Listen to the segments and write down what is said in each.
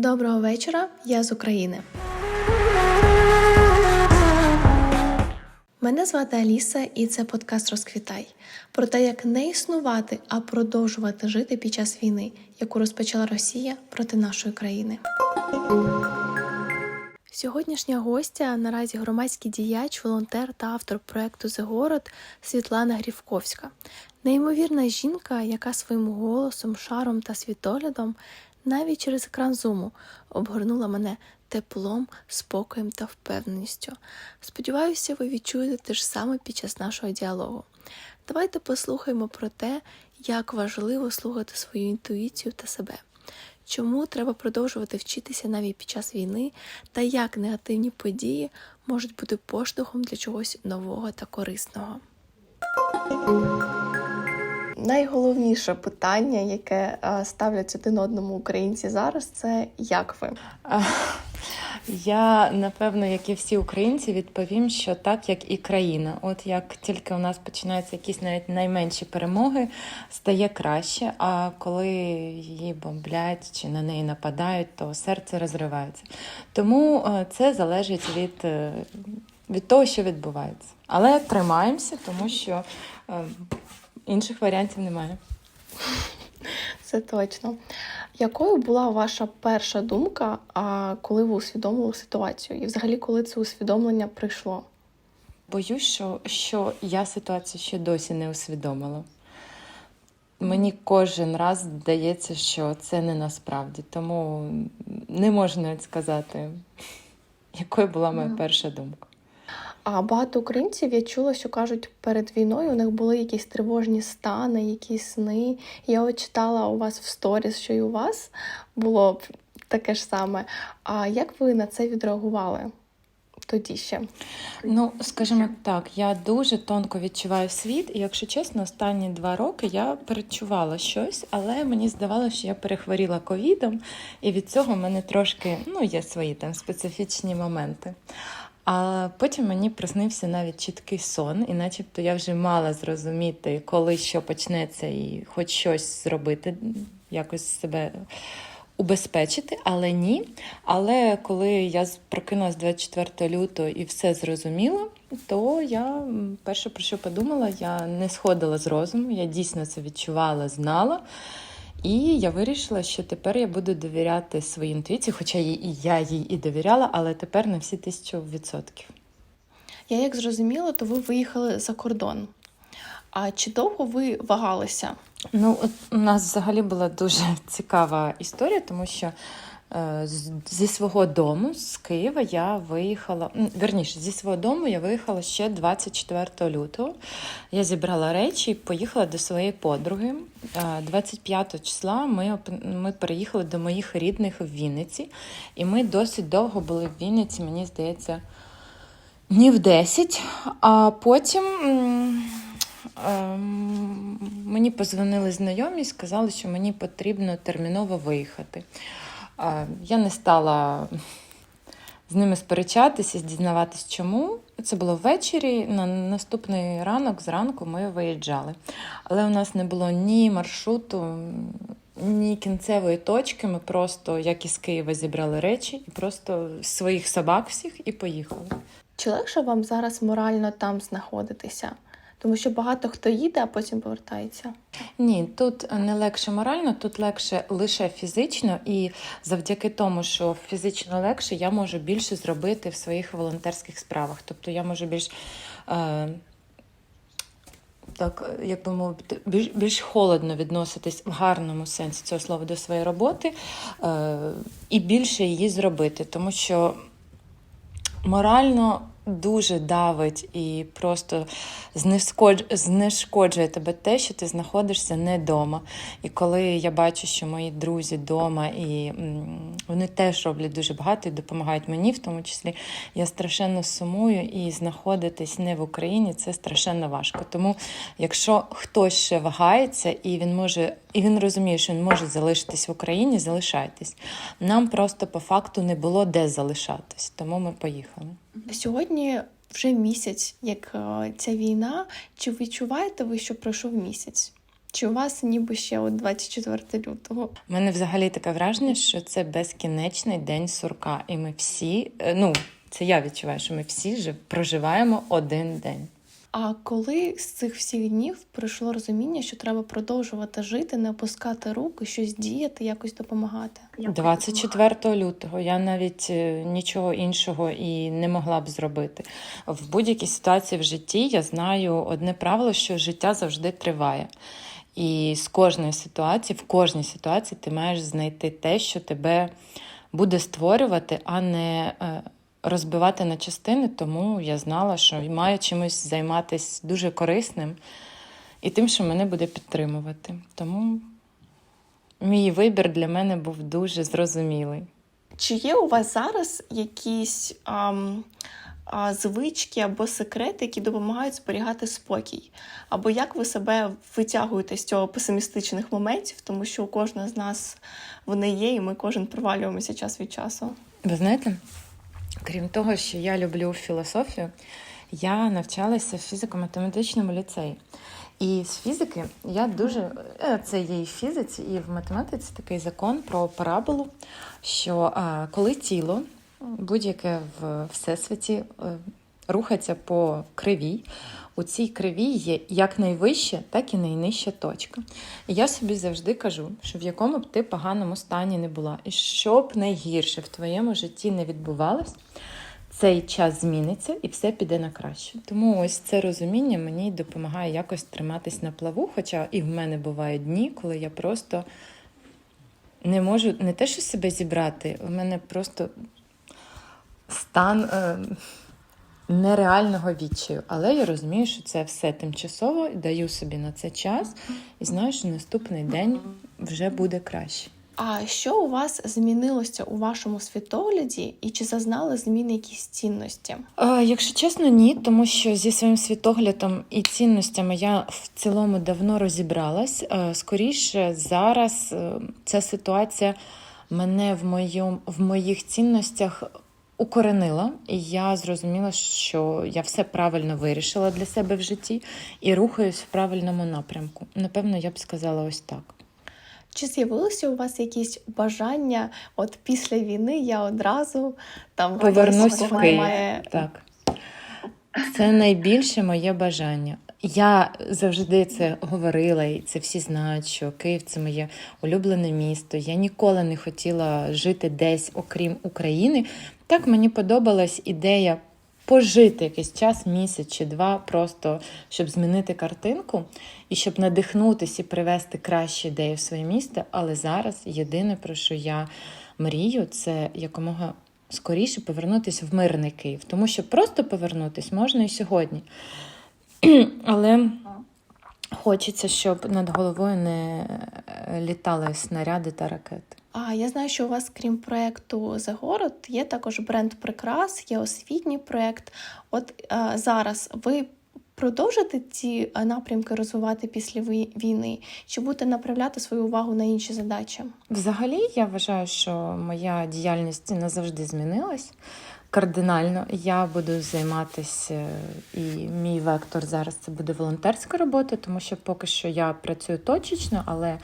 Доброго вечора, я з України. Мене звати Аліса, і це подкаст Розквітай про те, як не існувати, а продовжувати жити під час війни, яку розпочала Росія проти нашої країни. Сьогоднішня гостя наразі громадський діяч, волонтер та автор проекту «Зегород» Світлана Грівковська. Неймовірна жінка, яка своїм голосом, шаром та світоглядом навіть через екран зуму обгорнула мене теплом, спокоєм та впевненістю. Сподіваюся, ви відчуєте те ж саме під час нашого діалогу. Давайте послухаємо про те, як важливо слухати свою інтуїцію та себе. Чому треба продовжувати вчитися навіть під час війни, та як негативні події можуть бути поштовхом для чогось нового та корисного? Найголовніше питання, яке е, ставлять один одному українці зараз, це як ви? Я напевно, як і всі українці, відповім, що так, як і країна. От як тільки у нас починаються якісь навіть найменші перемоги, стає краще. А коли її бомблять чи на неї нападають, то серце розривається. Тому е, це залежить від, е, від того, що відбувається. Але тримаємося, тому що інших варіантів немає. Це точно. Якою була ваша перша думка, а коли ви усвідомили ситуацію? І взагалі, коли це усвідомлення прийшло? Боюсь, що, що я ситуацію ще досі не усвідомила. Мені кожен раз здається, що це не насправді, тому не можна сказати, якою була моя перша думка. А багато українців я чула, що кажуть, перед війною у них були якісь тривожні стани, якісь сни. Я от читала у вас в сторіс, що і у вас було б таке ж саме. А як ви на це відреагували тоді ще? Ну, скажімо так, я дуже тонко відчуваю світ, і якщо чесно, останні два роки я перечувала щось, але мені здавалося, що я перехворіла ковідом, і від цього в мене трошки ну, є свої там специфічні моменти. А потім мені приснився навіть чіткий сон, і начебто я вже мала зрозуміти, коли що почнеться, і хоч щось зробити, якось себе убезпечити, але ні. Але коли я прокинулась 24 лютого і все зрозуміла, то я перше про що подумала, я не сходила з розуму, я дійсно це відчувала, знала. І я вирішила, що тепер я буду довіряти своїй інтуїції, хоча і я їй і довіряла, але тепер на всі тисячу відсотків. Я як зрозуміла, то ви виїхали за кордон. А чи довго ви вагалися? Ну, от у нас взагалі була дуже цікава історія, тому що зі свого дому, з Києва, я виїхала. Верніше, зі свого дому я виїхала ще 24 лютого. Я зібрала речі і поїхала до своєї подруги. Е, 25 числа ми, ми переїхали до моїх рідних в Вінниці, і ми досить довго були в Вінниці, мені здається, днів 10. А потім. Ем, Мені позвонили знайомі і сказали, що мені потрібно терміново виїхати. Я не стала з ними сперечатися, дізнаватись, чому. Це було ввечері. На наступний ранок зранку ми виїжджали. Але у нас не було ні маршруту, ні кінцевої точки. Ми просто, як із Києва, зібрали речі і просто своїх собак всіх і поїхали. Чи легше вам зараз морально там знаходитися? Тому що багато хто їде, а потім повертається. Ні, тут не легше морально, тут легше лише фізично, і завдяки тому, що фізично легше, я можу більше зробити в своїх волонтерських справах. Тобто я можу більш. Е, так, як би мовити, більш, більш холодно відноситись в гарному сенсі цього слова до своєї роботи е, і більше її зробити, тому що морально дуже давить і просто знешкоджує тебе те, що ти знаходишся не вдома. І коли я бачу, що мої друзі вдома, і вони теж роблять дуже багато і допомагають мені, в тому числі, я страшенно сумую і знаходитись не в Україні це страшенно важко. Тому, якщо хтось ще вагається і він може, і він розуміє, що він може залишитись в Україні, залишайтесь. Нам просто по факту не було де залишатись, тому ми поїхали. Сьогодні вже місяць, як е, ця війна. Чи відчуваєте ви, що пройшов місяць? Чи у вас ніби ще от 24 лютого? У мене взагалі таке враження, що це безкінечний день сурка. І ми всі, е, ну, це я відчуваю, що ми всі жив, проживаємо один день. А коли з цих всіх днів прийшло розуміння, що треба продовжувати жити, не опускати руки, щось діяти, якось допомагати? 24 лютого я навіть е, нічого іншого і не могла б зробити. В будь-якій ситуації в житті я знаю одне правило, що життя завжди триває. І з кожної ситуації, в кожній ситуації ти маєш знайти те, що тебе буде створювати, а не е, розбивати на частини. Тому я знала, що маю чимось займатися дуже корисним і тим, що мене буде підтримувати. Тому мій вибір для мене був дуже зрозумілий. Чи є у вас зараз якісь ам, а, звички або секрети, які допомагають зберігати спокій? Або як ви себе витягуєте з цього песимістичних моментів, тому що у кожного з нас вони є, і ми кожен провалюємося час від часу? Ви знаєте, крім того, що я люблю філософію, я навчалася в фізико-математичному ліцеї. І з фізики я дуже е, це є і в фізиці, і в математиці такий закон про параболу, що коли тіло будь-яке в всесвіті е, рухається по кривій, у цій кривій є як найвища, так і найнижча точка. І я собі завжди кажу, що в якому б ти поганому стані не була, і що б найгірше в твоєму житті не відбувалось, цей час зміниться і все піде на краще. Тому ось це розуміння мені допомагає якось триматись на плаву. Хоча і в мене бувають дні, коли я просто не можу не те, що себе зібрати, у мене просто стан е, нереального відчаю. Але я розумію, що це все тимчасово, даю собі на це час і знаю, що наступний день вже буде краще. А що у вас змінилося у вашому світогляді, і чи зазнали зміни якісь цінності? Е, Якщо чесно, ні, тому що зі своїм світоглядом і цінностями я в цілому давно розібралась. Скоріше зараз е, ця ситуація мене в моєму в моїх цінностях укоренила, і я зрозуміла, що я все правильно вирішила для себе в житті і рухаюсь в правильному напрямку. Напевно, я б сказала ось так. Чи з'явилося у вас якісь бажання? От після війни я одразу там Повернусь в Київ. має Так. Це найбільше моє бажання. Я завжди це говорила, і це всі знають, що Київ це моє улюблене місто. Я ніколи не хотіла жити десь, окрім України. Так мені подобалась ідея пожити якийсь час, місяць чи два, просто щоб змінити картинку і щоб надихнутися і привести кращі ідеї в своє місто. Але зараз єдине, про що я мрію, це якомога скоріше повернутися в мирний Київ, тому що просто повернутися можна і сьогодні. Але хочеться, щоб над головою не е, літали снаряди та ракети. А я знаю, що у вас, крім проекту Загород, є також бренд прикрас, є освітній проект. От е, зараз ви продовжите ці е, напрямки розвивати після війни, чи будете направляти свою увагу на інші задачі? Взагалі, я вважаю, що моя діяльність назавжди змінилась кардинально. Я буду займатися, і мій вектор зараз це буде волонтерська робота, тому що поки що я працюю точечно, але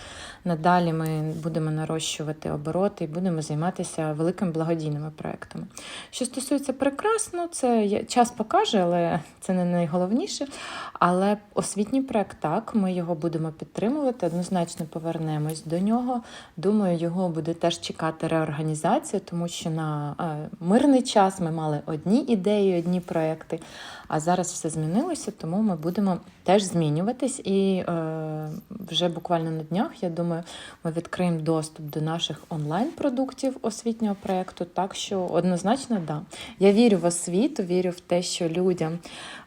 надалі ми будемо нарощувати обороти і будемо займатися великими благодійними проектами. Що стосується прикрас, ну це час покаже, але це не найголовніше. Але освітній проект так, ми його будемо підтримувати, однозначно повернемось до нього. Думаю, його буде теж чекати реорганізація, тому що на е, мирний час ми мали одні ідеї, одні проекти. А зараз все змінилося, тому ми будемо теж змінюватись. І е, вже буквально на днях, я думаю, ми відкриємо доступ до наших онлайн-продуктів освітнього проекту. Так що однозначно, да. Я вірю в освіту, вірю в те, що людям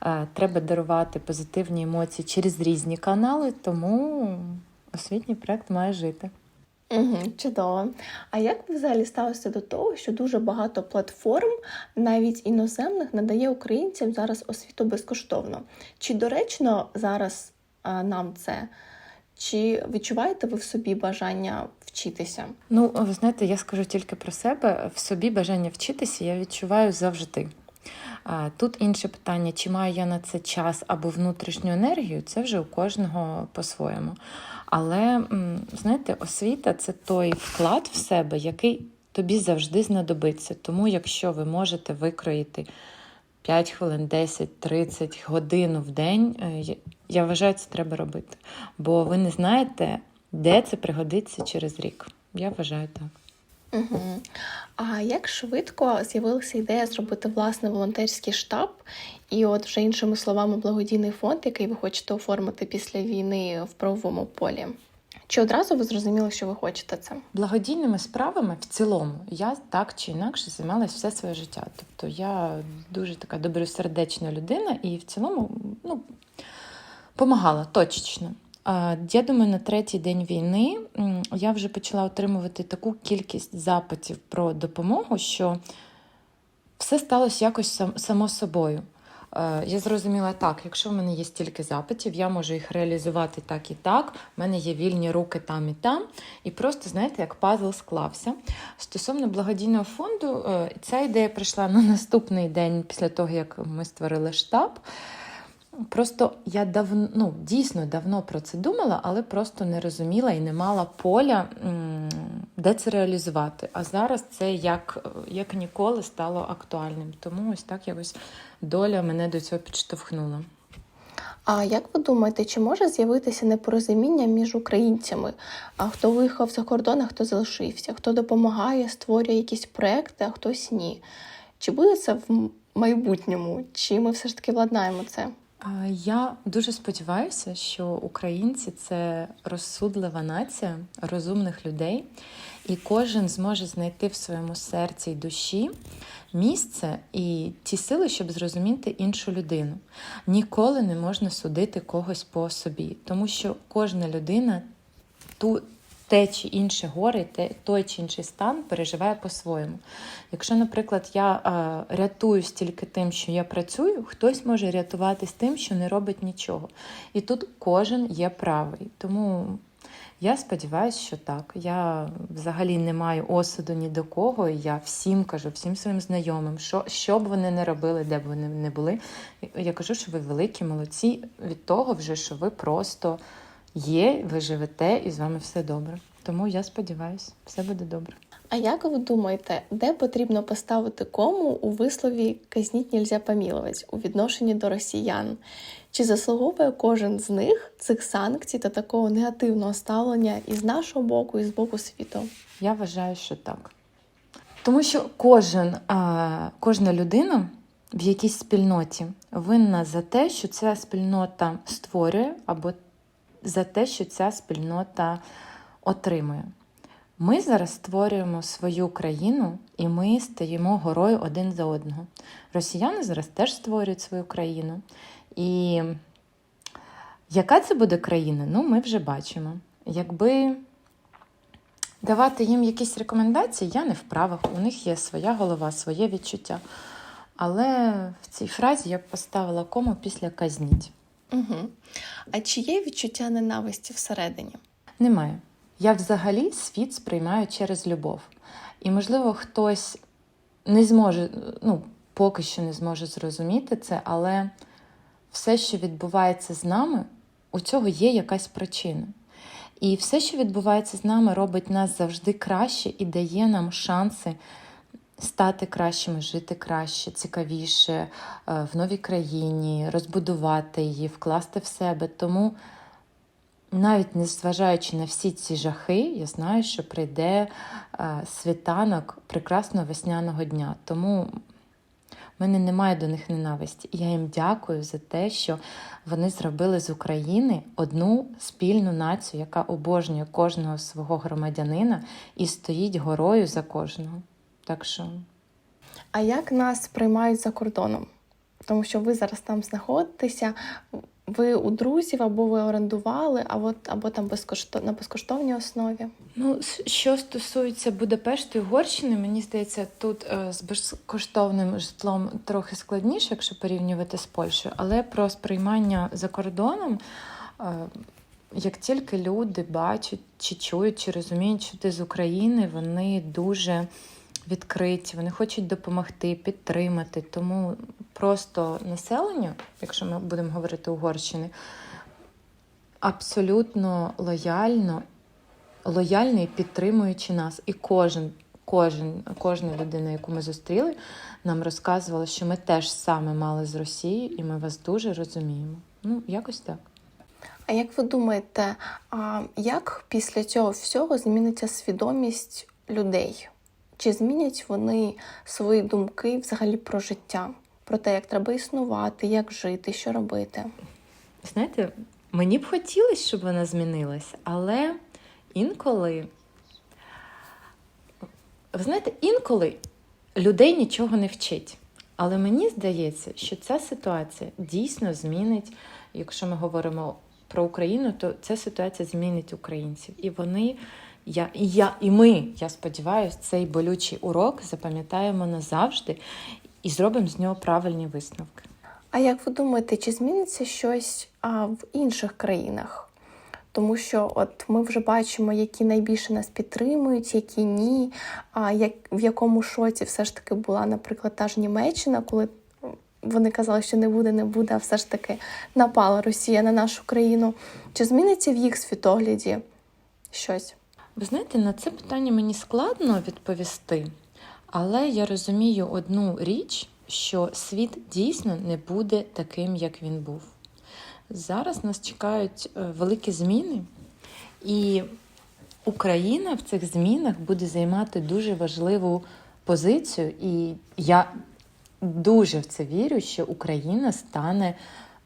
е, треба дарувати позитивні емоції через різні канали, тому освітній проект має жити. Угу, чудово. А як ви взагалі ставитеся до того, що дуже багато платформ, навіть іноземних, надає українцям зараз освіту безкоштовно? Чи доречно зараз а, нам це? Чи відчуваєте ви в собі бажання вчитися? Ну, ви знаєте, я скажу тільки про себе. В собі бажання вчитися я відчуваю завжди. Тут інше питання: чи маю я на це час або внутрішню енергію, це вже у кожного по-своєму. Але знаєте, освіта це той вклад в себе, який тобі завжди знадобиться. Тому, якщо ви можете викроїти 5 хвилин, 10, 30 годину в день, е, я вважаю, це треба робити. Бо ви не знаєте, де це пригодиться через рік. Я вважаю так. Угу. А як швидко з'явилася ідея зробити власний волонтерський штаб, і от вже іншими словами, благодійний фонд, який ви хочете оформити після війни в правовому полі? Чи одразу ви зрозуміли, що ви хочете це? Благодійними справами в цілому я так чи інакше займалася все своє життя. Тобто я дуже така добросердечна людина і в цілому ну, помагала точечно. Я думаю, на третій день війни я вже почала отримувати таку кількість запитів про допомогу, що все сталося якось само собою. Е, Я зрозуміла так, якщо в мене є стільки запитів, я можу їх реалізувати так і так. У мене є вільні руки там і там. І просто, знаєте, як пазл склався. Стосовно благодійного фонду, е, ця ідея прийшла на наступний день після того, як ми створили штаб. Просто я давно, ну, дійсно давно про це думала, але просто не розуміла і не мала поля, де це реалізувати. А зараз це як, як ніколи стало актуальним. Тому ось так якось доля мене до цього підштовхнула. А як ви думаєте, чи може з'явитися непорозуміння між українцями? А хто виїхав за кордон, а хто залишився? Хто допомагає, створює якісь проекти, а хтось ні? Чи буде це в майбутньому? Чи ми все ж таки владнаємо це? Я дуже сподіваюся, що українці це розсудлива нація розумних людей, і кожен зможе знайти в своєму серці й душі місце і ті сили, щоб зрозуміти іншу людину. Ніколи не можна судити когось по собі, тому що кожна людина ту. Те чи інше горе, те, той чи інший стан переживає по-своєму. Якщо, наприклад, я е, рятуюсь тільки тим, що я працюю, хтось може рятуватись тим, що не робить нічого. І тут кожен є правий. Тому я сподіваюся, що так. Я взагалі не маю осуду ні до кого. і Я всім кажу, всім своїм знайомим, що, що б вони не робили, де б вони не були. Я кажу, що ви великі молодці від того, вже що ви просто є, ви живете і з вами все добре. Тому я сподіваюся, все буде добре. А як ви думаєте, де потрібно поставити кому у вислові казніть нельзя поміловать у відношенні до росіян? Чи заслуговує кожен з них цих санкцій та такого негативного ставлення і з нашого боку, і з боку світу? Я вважаю, що так. Тому що кожен, а, кожна людина в якійсь спільноті винна за те, що ця спільнота створює, або за те, що ця спільнота отримує. Ми зараз створюємо свою країну і ми стаємо горою один за одного. Росіяни зараз теж створюють свою країну. І яка це буде країна? Ну, ми вже бачимо. Якби давати їм якісь рекомендації, я не в правах. У них є своя голова, своє відчуття. Але в цій фразі я б поставила кому після казніть. Угу. А чи є відчуття ненависті всередині? Немає. Я взагалі світ сприймаю через любов. І, можливо, хтось не зможе, ну, поки що не зможе зрозуміти це, але все, що відбувається з нами, у цього є якась причина. І все, що відбувається з нами, робить нас завжди краще і дає нам шанси стати кращими, жити краще, цікавіше е, в новій країні, розбудувати її, вкласти в себе. Тому навіть не зважаючи на всі ці жахи, я знаю, що прийде е, світанок прекрасного весняного дня. Тому в мене немає до них ненависті. Я їм дякую за те, що вони зробили з України одну спільну націю, яка обожнює кожного свого громадянина і стоїть горою за кожного. Так що А як нас приймають за кордоном? Тому що ви зараз там знаходитеся, ви у друзів або ви орендували, або, або там безкоштов... на безкоштовній основі. Ну, що стосується Будапешту і Угорщини, мені здається, тут е, з безкоштовним житлом трохи складніше, якщо порівнювати з Польщею, але про сприймання за кордоном, е, як тільки люди бачать, чи чують, чи розуміють, що ти з України, вони дуже відкриті, вони хочуть допомогти, підтримати. Тому просто населення, якщо ми будемо говорити Угорщини, абсолютно лояльно, лояльно і підтримуючи нас. І кожен, кожен, кожна людина, яку ми зустріли, нам розказувала, що ми теж саме мали з Росією, і ми вас дуже розуміємо. Ну, якось так. А як ви думаєте, а як після цього всього зміниться свідомість людей? Чи змінять вони свої думки взагалі про життя, про те, як треба існувати, як жити, що робити? Знаєте, мені б хотілося, щоб вона змінилась, але інколи, ви знаєте, інколи людей нічого не вчить. Але мені здається, що ця ситуація дійсно змінить, якщо ми говоримо про Україну, то ця ситуація змінить українців. І вони, я, і я, і ми, я сподіваюся, цей болючий урок запам'ятаємо назавжди і зробимо з нього правильні висновки. А як ви думаєте, чи зміниться щось а, в інших країнах? Тому що от ми вже бачимо, які найбільше нас підтримують, які ні. А як в якому шоці все ж таки була, наприклад, та ж Німеччина, коли вони казали, що не буде, не буде, а все ж таки напала Росія на нашу країну. Чи зміниться в їх світогляді щось? Ви знаєте, на це питання мені складно відповісти, але я розумію одну річ, що світ дійсно не буде таким, як він був. Зараз нас чекають е, великі зміни, і Україна в цих змінах буде займати дуже важливу позицію. І я дуже в це вірю, що Україна стане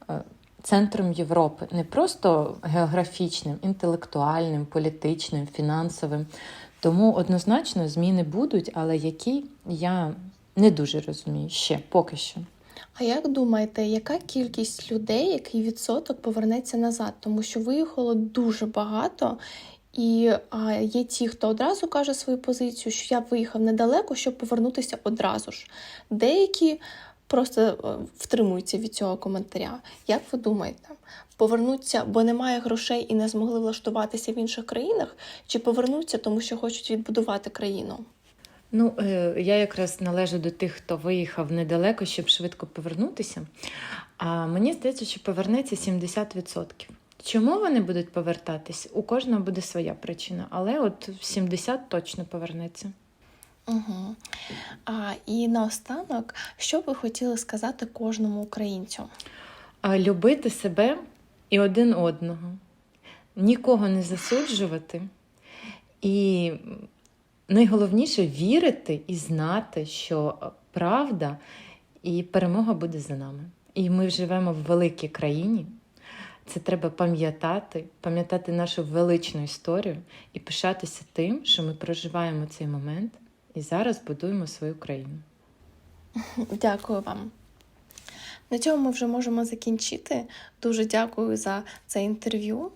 е, центром Європи не просто географічним, інтелектуальним, політичним, фінансовим. Тому однозначно зміни будуть, але які я не дуже розумію ще поки що. А як думаєте, яка кількість людей, який відсоток повернеться назад? Тому що виїхало дуже багато, і а, є ті, хто одразу каже свою позицію, що я виїхав недалеко, щоб повернутися одразу ж. Деякі просто е, втримуються від цього коментаря. Як ви думаєте, повернуться, бо немає грошей і не змогли влаштуватися в інших країнах, чи повернуться, тому що хочуть відбудувати країну? Ну, е, я якраз належу до тих, хто виїхав недалеко, щоб швидко повернутися. А мені здається, що повернеться 70%. Чому вони будуть повертатись? У кожного буде своя причина, але от 70 точно повернеться. Угу. А, і наостанок, що ви хотіли сказати кожному українцю? А любити себе і один одного, нікого не засуджувати. І найголовніше вірити і знати, що правда і перемога буде за нами. І ми живемо в великій країні. Це треба пам'ятати, пам'ятати нашу величну історію і пишатися тим, що ми проживаємо цей момент і зараз будуємо свою країну. Дякую вам. На цьому ми вже можемо закінчити. Дуже дякую за це інтерв'ю.